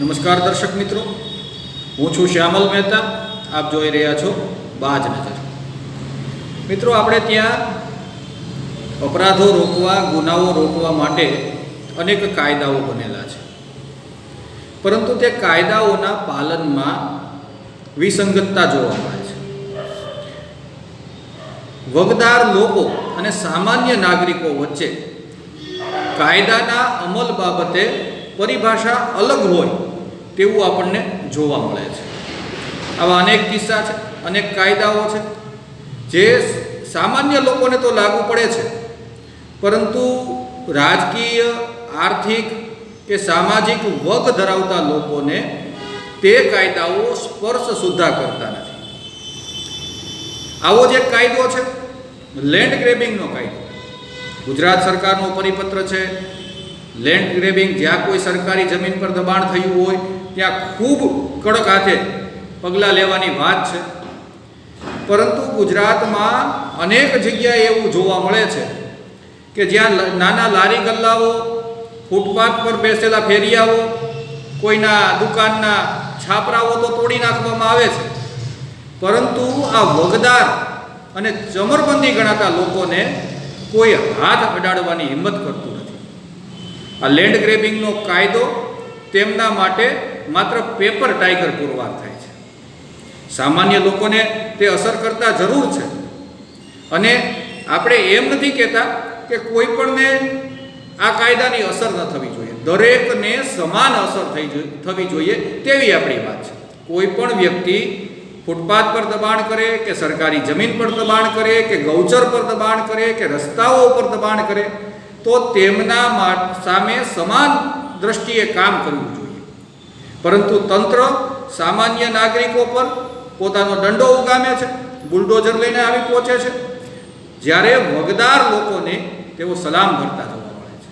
નમસ્કાર દર્શક મિત્રો. હું છું શ્યામલ મહેતા. આપ જોઈ રહ્યા છો બાજ નજર મિત્રો, આપણે ત્યાં અપરાધો રોકવા, ગુનાઓ રોકવા માટે અનેક કાયદાઓ બનેલા છે. પરંતુ તે કાયદાઓના પાલનમાં વિસંગતતા જોવા મળે છે. વગદાર લોકો અને સામાન્ય નાગરિકો વચ્ચે કાયદાના અમલ બાબતે પરિભાષા અલગ હોય તેવું આપણને જોવા મળે છે. આવા અનેક કિસ્સા છે, અનેક કાયદાઓ છે, જે સામાન્ય લોકોને તો લાગુ પડે છે. પરંતુ રાજકીય, આર્થિક કે સામાજિક વગ ધરાવતા લોકોને તે કાયદાઓ સ્પર્શ સુદ્ધા કરતા નથી. આવો જ એક કાયદો છે લેન્ડ ગ્રેબિંગનો કાયદો. ગુજરાત સરકારનો પરિપત્ર છે લેન્ડ ગ્રેબિંગ જ્યાં કોઈ સરકારી જમીન પર દબાણ થયું હોય ત્યાં ખૂબ કડક હાથે પગલાં લેવાની વાત છે. પરંતુ ગુજરાતમાં અનેક જગ્યાએ એવું જોવા મળે છે કે જ્યાં નાના લારી ગલ્લાઓ, ફૂટપાથ પર બેસેલા ફેરિયાઓ, કોઈના દુકાનના છાપરાઓ તો તોડી નાખવામાં આવે છે. પરંતુ આ વગદાર અને ચમરબંધી ગણાતા લોકોને કોઈ હાથ અડાડવાની હિંમત કરતું નથી. આ લેન્ડ ગ્રેબિંગનો કાયદો તેમના માટે માત્ર પેપર ટાઈગર પુરવાર થાય છે. સામાન્ય લોકોને તે અસર કરતા જરૂર છે. અને આપણે એમ નથી કહેતા કે કોઈ પણને આ કાયદાની અસર ન થવી જોઈએ. દરેકને સમાન અસર થઈ થવી જોઈએ તેવી આપણી વાત છે. કોઈ પણ વ્યક્તિ ફૂટપાથ પર દબાણ કરે કે સરકારી જમીન પર દબાણ કરે કે ગૌચર પર દબાણ કરે કે રસ્તાઓ પર દબાણ કરે, તો તેમના સામે સમાન દ્રષ્ટિએ કામ કરવું જોઈએ. પરંતુ તંત્ર સામાન્ય નાગરિકો પર પોતાનો દંડો ઉગામે છે, બુલડોઝર લઈને આવી પહોંચે છે. જ્યારે વગદાર લોકોને તેઓ સલામ કરતા જોવા મળે છે.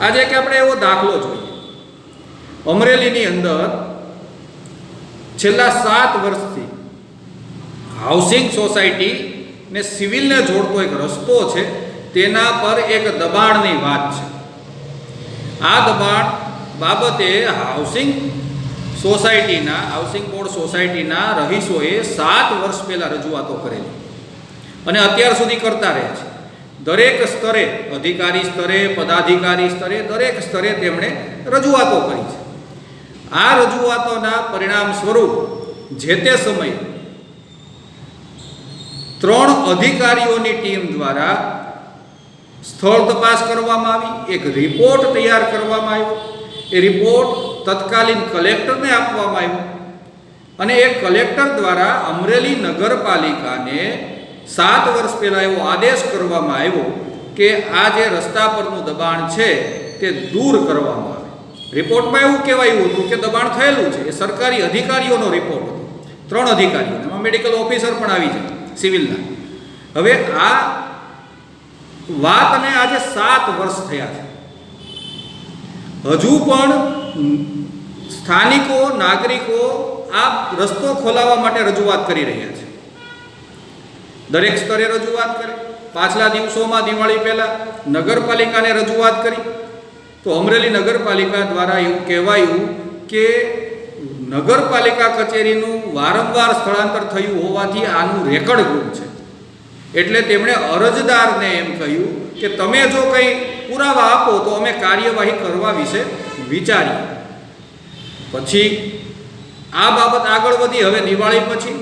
આજે કે આપણે એવો દાખલો જોઈએ. અમરેલીની અંદર છેલ્લા સાત વર્ષથી હાઉસિંગ સોસાયટી ને સિવિલને જોડતો એક રસ્તો છે, તેના પર એક દબાણની વાત છે. આ દબાણ બાબતે હાઉસિંગ સોસાયટીના, હાઉસિંગ બોર્ડ સોસાયટીના રહીશોએ સાત વર્ષ પહેલાં રજૂઆતો કરેલી. અને અત્યાર સુધી કરતા રહે છે. દરેક સ્તરે, અધિકારી સ્તરે, પદાધિકારી સ્તરે, દરેક સ્તરે તેમણે રજૂઆતો કરી છે. આ રજૂઆતોના પરિણામ સ્વરૂપ જે તે સમયે ત્રણ અધિકારીઓની ટીમ દ્વારા સ્થળ તપાસ કરવામાં આવી, એક રિપોર્ટ તૈયાર કરવામાં આવ્યો. એ રિપોર્ટ તત્કાલીન કલેક્ટરને આપવામાં આવ્યો. અને એ કલેક્ટર દ્વારા અમરેલી નગરપાલિકાને સાત વર્ષ પહેલાં એવો આદેશ કરવામાં આવ્યો કે આ જે રસ્તા પરનું દબાણ છે તે દૂર કરવામાં આવે. રિપોર્ટમાં એવું કહેવાયું હતું કે દબાણ થયેલું છે. એ સરકારી અધિકારીઓનો રિપોર્ટ હતો. ત્રણ અધિકારીઓ. એમાં મેડિકલ ઓફિસર પણ આવી જાય સિવિલના હવે આ વાતને આજે સાત વર્ષ થયા છે. હજુ પણ સ્થાનિકો, નાગરિકો આ રસ્તો ખોલાવવા માટે રજૂઆત કરી રહ્યા છે. દરેક સ્તરે રજૂઆત કરે. પાછલા દિવસોમાં દિવાળી પહેલાં નગરપાલિકાને રજૂઆત કરી. તો અમરેલી નગરપાલિકા દ્વારા એવું કહેવાયું કે નગરપાલિકા કચેરીનું વારંવાર સ્થળાંતર થયું હોવાથી આનું રેકર્ડ ગુમ છે. એટલે તેમણે અરજદારને એમ કહ્યું કે તમે જો કંઈ પુરાવા આપો તો અમે કાર્યવાહી કરવા વિશે વિચારીએ. પછી આ બાબત આગળ વધી, હવે દિવાળી પછી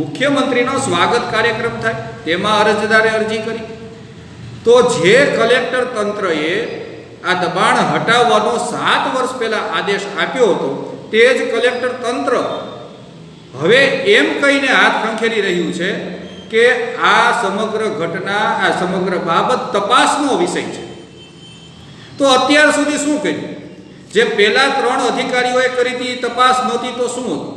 મુખ્યમંત્રીનો સ્વાગત કાર્યક્રમ થાય, તેમાં અરજદારે અરજી કરી. તો જે કલેક્ટર તંત્રએ આ દબાણ હટાવવાનો સાત વર્ષ પહેલા આદેશ આપ્યો હતો, તે જ કલેક્ટર તંત્ર હવે એમ કહીને હાથ ખંખેરી રહ્યું છે કે આ સમગ્ર ઘટના, આ સમગ્ર બાબત તપાસનો વિષય છે. તો અત્યાર સુધી શું કર્યું? જે પહેલા ત્રણ અધિકારીઓએ કરી હતી તપાસ નહોતી, તો શું હતું?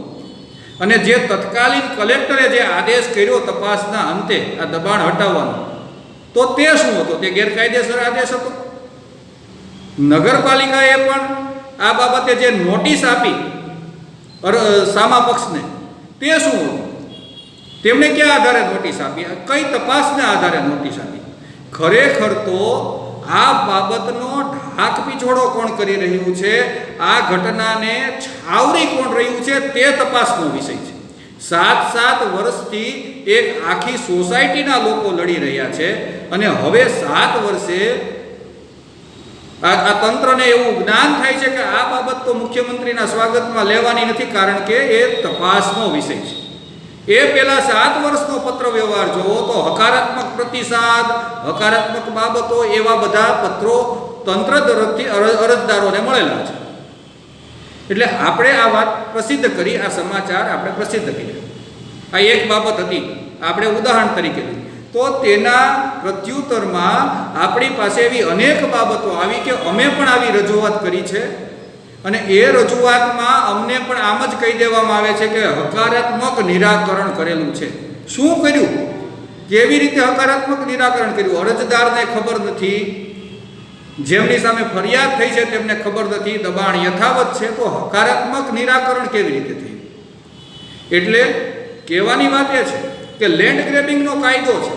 અને જે તત્કાલીન કલેક્ટરે જે આદેશ કર્યો તપાસના અંતે આ દબાણ હટાવવાનો, તો તે શું હતો? તે ગેરકાયદેસર આદેશ હતો. નગરપાલિકાએ પણ આ બાબતે જે નોટિસ આપી સામા પક્ષને, તે શું હતું? તેમણે ક્યાં આધારે નોટિસ આપી? કઈ તપાસના આધારે નોટિસ આપી? ખરેખર તો આ બાબતનો ઢાક પીછોડો કોણ કરી રહ્યું છે? આ ઘટનાને છાવરી કોણ રહ્યું છે તે તપાસનો વિષય છે. સાત સાત વર્ષથી એક આખી સોસાયટીના લોકો લડી રહ્યા છે અને હવે સાત વર્ષે આ તંત્રને એવું જ્ઞાન થાય છે કે આ બાબત તો મુખ્યમંત્રીના સ્વાગતમાં લેવાની નથી કારણ કે એ તપાસનો વિષય છે. એ પહેલા સાત વર્ષનો પત્ર વ્યવહાર જોવો તો હકારાત્મક પ્રતિસાદ, હકારાત્મક બાબતો એવા બધા પત્રો તંત્ર તરફથી અરજ- અરજદારોને મળેલા છે. એટલે આપણે આ વાત પ્રસિદ્ધ કરી, આ સમાચાર આપણે પ્રસિદ્ધ કર્યા. આ એક બાબત હતી, આપણે ઉદાહરણ તરીકે તો તેના પ્રત્યુત્તરમાં આપણી પાસે એવી અનેક બાબતો આવી કે અમે પણ આવી રજૂઆત કરી છે. અને એ રજૂઆતમાં અમને પણ આમ જ કહી દેવામાં આવે છે કે હકારાત્મક નિરાકરણ કરેલું છે. શું કર્યું? કેવી રીતે હકારાત્મક નિરાકરણ કર્યું? અરજદારને ખબર નથી. જેમની સામે ફરિયાદ થઈ છે તેમને ખબર નથી. દબાણ યથાવત છે તો હકારાત્મક નિરાકરણ કેવી રીતે થયું? એટલે કહેવાની વાત એ છે કે લેન્ડ ગ્રેબિંગનો કાયદો છે.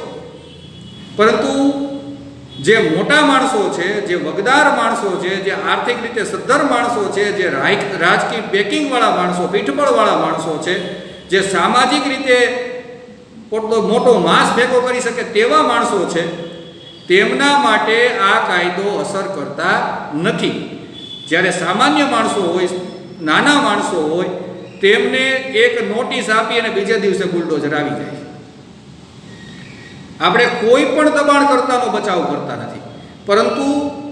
પરંતુ જે મોટા માણસો છે, જે વગદાર માણસો છે, જે આર્થિક રીતે સદ્ધર માણસો છે, જે રાજકીય બેકિંગવાળા માણસો, પીઠબળવાળા માણસો છે, જે સામાજિક રીતે પોતો મોટો માસ ભેગો કરી શકે તેવા માણસો છે, તેમના માટે આ કાયદો અસર કરતા નથી. જ્યારે સામાન્ય માણસો હોય, નાના માણસો હોય, તેમને એક નોટિસ આપી અને બીજે દિવસે બુલડોઝર આવી જાય આપણે કોઈ પણ દબાણકર્તાનો બચાવ કરતા નથી. પરંતુ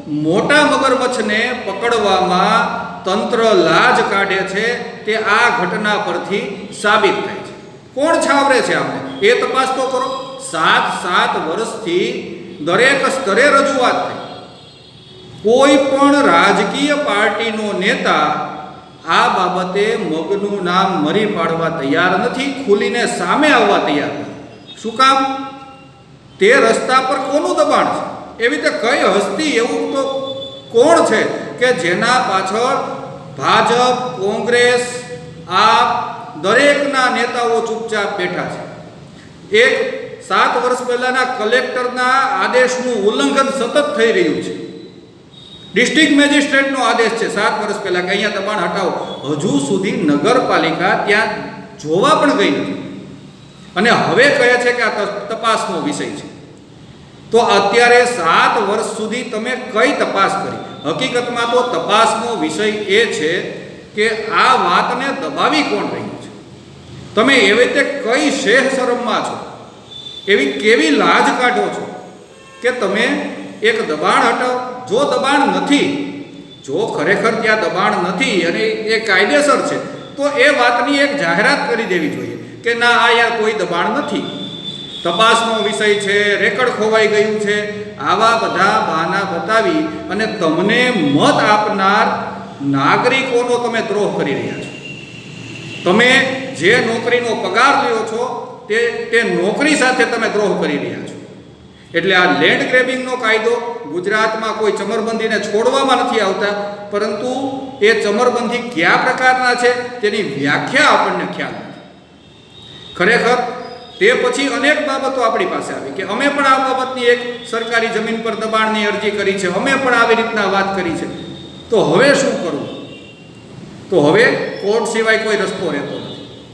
મોટા મગરમચ્છને પકડવામાં તંત્ર લાજ કાઢે છે તે આ ઘટના પરથી સાબિત થાય છે. કોણ છાવરે છે આપણે એ તપાસ તો કરો. સાત સાત વર્ષથી દરેક સ્તરે રજૂઆત થઈ. કોઈ પણ રાજકીય પાર્ટીનો નેતા આ બાબતે મગનું નામ મરી પાડવા તૈયાર નથી, ખુલીને સામે આવવા તૈયાર નથી. શું કામ? તે રસ્તા પર કોનું દબાણ છે? એવી રીતે કઈ હસ્તી એવું તો કોણ છે કે જેના પાછળ ભાજપ, કોંગ્રેસ, આપ દરેકના નેતાઓ ચૂપચાપ બેઠા છે? એક સાત વર્ષ પહેલાના કલેક્ટરના આદેશનું ઉલ્લંઘન સતત થઈ રહ્યું છે. ડિસ્ટ્રિક્ટ મેજિસ્ટ્રેટનો આદેશ છે સાત વર્ષ પહેલા કે અહીંયા દબાણ હટાવો. હજુ સુધી નગરપાલિકા ત્યાં જોવા પણ ગઈ નથી. અને હવે કહે છે કે આ તપાસનો વિષય છે. તો અત્યારે સાત વર્ષ સુધી તમે કઈ તપાસ કરી? હકીકતમાં તો તપાસનો વિષય એ છે કે આ વાતને દબાવી કોણ રહ્યું છે? તમે એવી રીતે કઈ શેહ શરમમાં છો? એવી કેવી લાજ કાઢો છો કે તમે એક દબાણ હટાવો? જો દબાણ નથી, જો ખરેખર ત્યાં દબાણ નથી અને એ કાયદેસર છે, તો એ વાતની એક જાહેરાત કરી દેવી જોઈએ. કે ના, આ યાર કોઈ દબાણ નથી. તપાસનો વિષય છે, રેકર્ડ ખોવાઈ ગયું છે. આવા બધા બહાના બતાવી અને તમને મત આપનાર નાગરિકોનો તમે દ્રોહ કરી રહ્યા છો. તમે જે નોકરીનો પગાર લ્યો છો, તે તે નોકરી સાથે તમે દ્રોહ કરી રહ્યા છો. એટલે આ લેન્ડ ગ્રેબિંગનો કાયદો ગુજરાતમાં કોઈ ચમરબંધીને છોડવામાં નથી આવતા, પરંતુ એ ચમરબંધી કયા પ્રકારના છે તેની વ્યાખ્યા આપણને ખ્યાલ નથી. ખરેખર તે પછી અનેક બાબતો આપણી પાસે આવી કે અમે પણ આ બાબતની એક સરકારી જમીન પર દબાણની અરજી કરી છે, અમે પણ આવી રીતના વાત કરી છે. તો હવે શું કરવું? તો હવે કોર્ટ સિવાય કોઈ રસ્તો રહેતો નથી.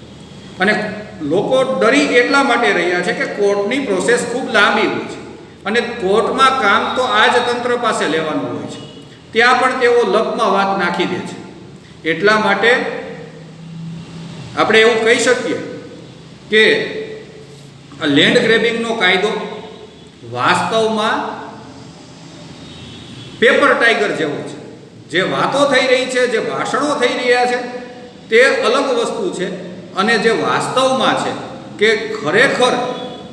અને લોકો ડરી એટલા માટે રહ્યા છે કે કોર્ટની પ્રોસેસ ખૂબ લાંબી હોય છે. અને કોર્ટમાં કામ તો આ જ તંત્ર પાસે લેવાનું હોય છે. ત્યાં પણ તેઓ લપમાં વાત નાખી દે છે. એટલા માટે આપણે એવું કહી શકીએ કે આ લેન્ડ ગ્રેબિંગનો કાયદો વાસ્તવમાં પેપર ટાઈગર જેવો છે. જે વાતો થઈ રહી છે, જે ભાષણો થઈ રહ્યા છે, તે અલગ વસ્તુ છે અને જે વાસ્તવમાં છે કે ખરેખર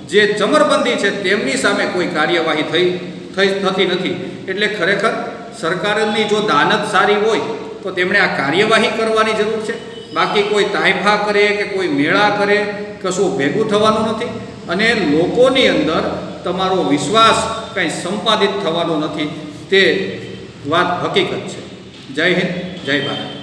જે ચમરબંધી છે તેમની સામે કોઈ કાર્યવાહી થઈ થઈ થતી નથી. એટલે ખરેખર સરકારની જો દાનત સારી હોય, તો તેમણે આ કાર્યવાહી કરવાની જરૂર છે. બાકી કોઈ તાઇફા કરે કે કોઈ મેળા કરે, કશું ભેગું થવાનું નથી. અને લોકોની અંદર તમારો વિશ્વાસ કંઈ સંપાદિત થવાનો નથી. તે વાત હકીકત છે. જય હિન્દ, જય ભારત.